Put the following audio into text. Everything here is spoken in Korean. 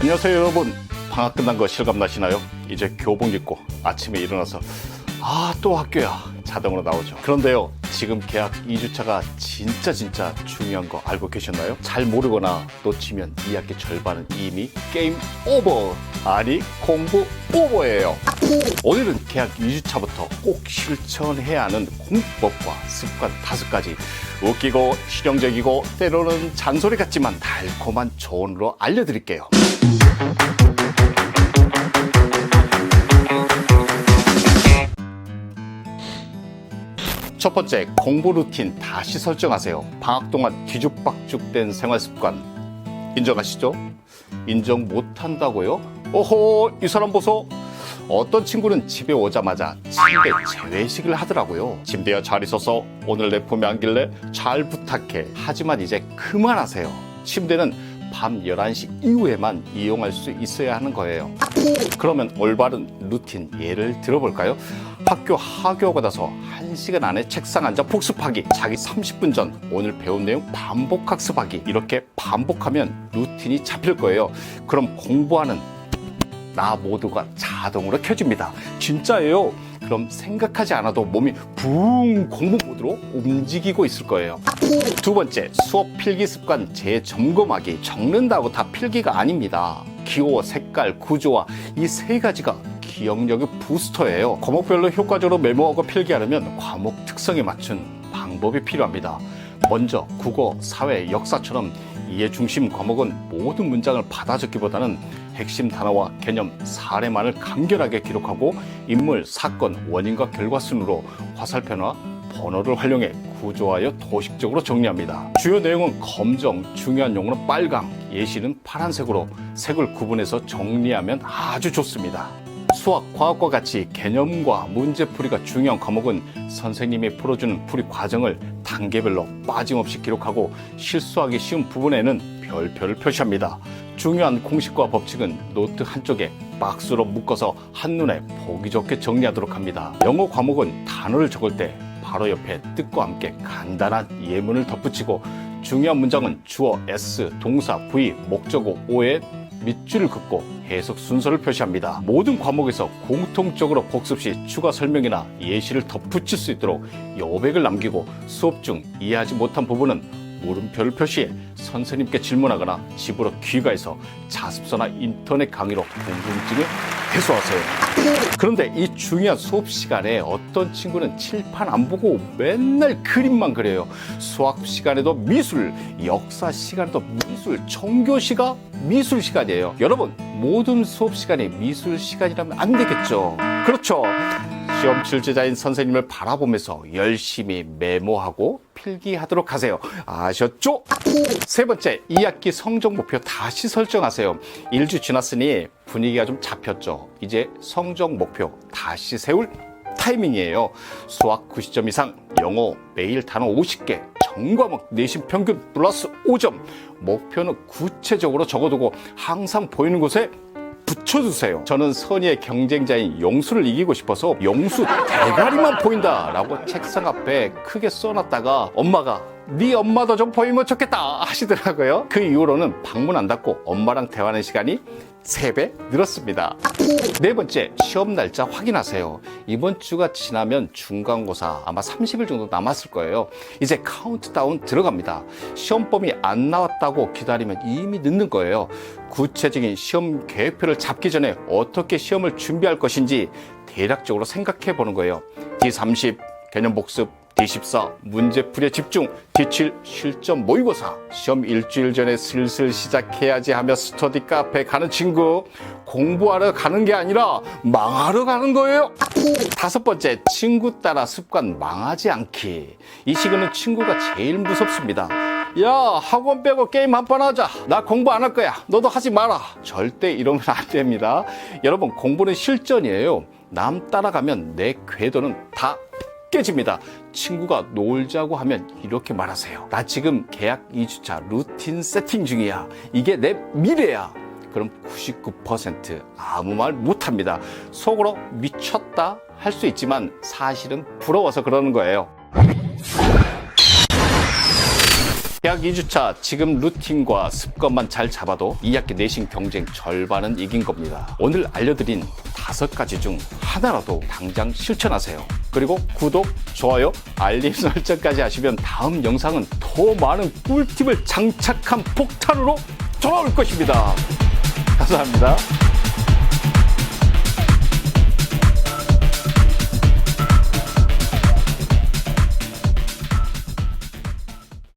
안녕하세요 여러분. 방학 끝난 거 실감나시나요? 이제 교복 입고 아침에 일어나서 아 또 학교야. 자동으로 나오죠. 그런데요 지금 계약 2주차가 진짜 진짜 중요한 거 알고 계셨나요? 잘 모르거나 놓치면 2학기 절반은 이미 게임 오버. 아니 공부 오버예요. 오늘은 계약 2주차부터 꼭 실천해야 하는 공부법과 습관 다섯 가지 웃기고 실용적이고 때로는 잔소리 같지만 달콤한 조언으로 알려드릴게요 첫 번째, 공부 루틴 다시 설정하세요. 방학 동안 뒤죽박죽된 생활 습관 인정하시죠? 인정 못 한다고요? 오호, 이 사람 보소. 어떤 친구는 집에 오자마자 침대 재회식을 하더라고요. 침대야 잘 있어서 오늘 내 품에 안길래 잘 부탁해. 하지만 이제 그만하세요. 침대는 밤 11시 이후에만 이용할 수 있어야 하는 거예요. 그러면 올바른 루틴 예를 들어볼까요? 학교 하교하고 나서 1시간 안에 책상 앉아 복습하기. 자기 30분 전 오늘 배운 내용 반복 학습하기 이렇게 반복하면 루틴이 잡힐 거예요. 그럼 공부하는 나 모두가 자동으로 켜집니다. 진짜예요 그럼 생각하지 않아도 몸이 붕 공부 모드로 움직이고 있을 거예요 두 번째, 수업 필기 습관 재점검하기. 적는다고 다 필기가 아닙니다. 기호, 색깔, 구조와 이 세 가지가 기억력의 부스터예요. 과목별로 효과적으로 메모하고 필기하려면 과목 특성에 맞춘 방법이 필요합니다. 먼저 국어, 사회, 역사처럼 이해 중심 과목은 모든 문장을 받아 적기보다는 핵심 단어와 개념, 사례만을 간결하게 기록하고 인물, 사건, 원인과 결과 순으로 화살표나 번호를 활용해 구조하여 도식적으로 정리합니다. 주요 내용은 검정, 중요한 용어는 빨강, 예시는 파란색으로 색을 구분해서 정리하면 아주 좋습니다. 수학, 과학과 같이 개념과 문제풀이가 중요한 과목은 선생님이 풀어주는 풀이 과정을 단계별로 빠짐없이 기록하고 실수하기 쉬운 부분에는 별표를 표시합니다. 중요한 공식과 법칙은 노트 한쪽에 박스로 묶어서 한눈에 보기 좋게 정리하도록 합니다. 영어 과목은 단어를 적을 때 바로 옆에 뜻과 함께 간단한 예문을 덧붙이고 중요한 문장은 주어 S, 동사 V, 목적어 O에 밑줄을 긋고 해석 순서를 표시합니다. 모든 과목에서 공통적으로 복습 시 추가 설명이나 예시를 덧붙일 수 있도록 여백을 남기고 수업 중 이해하지 못한 부분은 물음표를 표시해 선생님께 질문하거나 집으로 귀가해서 자습서나 인터넷 강의로 궁금증을 해소하세요. 그런데 이 중요한 수업 시간에 어떤 친구는 칠판 안 보고 맨날 그림만 그려요. 수학 시간에도 미술, 역사 시간에도 미술, 종교시가 미술 시간이에요. 여러분, 모든 수업 시간이 미술 시간이라면 안 되겠죠. 그렇죠. 시험 출제자인 선생님을 바라보면서 열심히 메모하고 필기하도록 하세요. 아셨죠? 세 번째, 2학기 성적 목표 다시 설정하세요. 1주 지났으니 분위기가 좀 잡혔죠. 이제 성적 목표 다시 세울 타이밍이에요. 수학 90점 이상, 영어 매일 단어 50개, 전과목 내신 평균 플러스 5점. 목표는 구체적으로 적어두고 항상 보이는 곳에 붙여주세요. 저는 선의의 경쟁자인 용수를 이기고 싶어서 용수 대가리만 보인다라고 책상 앞에 크게 써놨다가 엄마가 네 엄마도 좀 보이면 좋겠다 하시더라고요. 그 이후로는 방문 안 닫고 엄마랑 대화하는 시간이 3배 늘었습니다. 네 번째, 시험 날짜 확인하세요. 이번 주가 지나면 중간고사 아마 30일 정도 남았을 거예요. 이제 카운트다운 들어갑니다. 시험범위 안 나왔다고 기다리면 이미 늦는 거예요. 구체적인 시험 계획표를 잡기 전에 어떻게 시험을 준비할 것인지 대략적으로 생각해 보는 거예요. D30 개념 복습, D14 문제풀이에 집중, D7 실전 모의고사. 시험 일주일 전에 슬슬 시작해야지 하며 스터디 카페 가는 친구. 공부하러 가는 게 아니라 망하러 가는 거예요. 다섯 번째 친구 따라 습관 망하지 않기. 이 시기는 친구가 제일 무섭습니다. 야 학원 빼고 게임 한 판 하자. 나 공부 안 할 거야. 너도 하지 마라. 절대 이러면 안 됩니다. 여러분 공부는 실전이에요. 남 따라가면 내 궤도는 다 깨집니다. 친구가 놀자고 하면 이렇게 말하세요. 나 지금 계약 2주차 루틴 세팅 중이야. 이게 내 미래야. 그럼 99% 아무 말 못합니다. 속으로 미쳤다 할 수 있지만 사실은 부러워서 그러는 거예요 대학 2주차 지금 루틴과 습관만 잘 잡아도 2학기 내신 경쟁 절반은 이긴 겁니다. 오늘 알려드린 다섯 가지 중 하나라도 당장 실천하세요. 그리고 구독, 좋아요, 알림 설정까지 하시면 다음 영상은 더 많은 꿀팁을 장착한 폭탄으로 돌아올 것입니다. 감사합니다.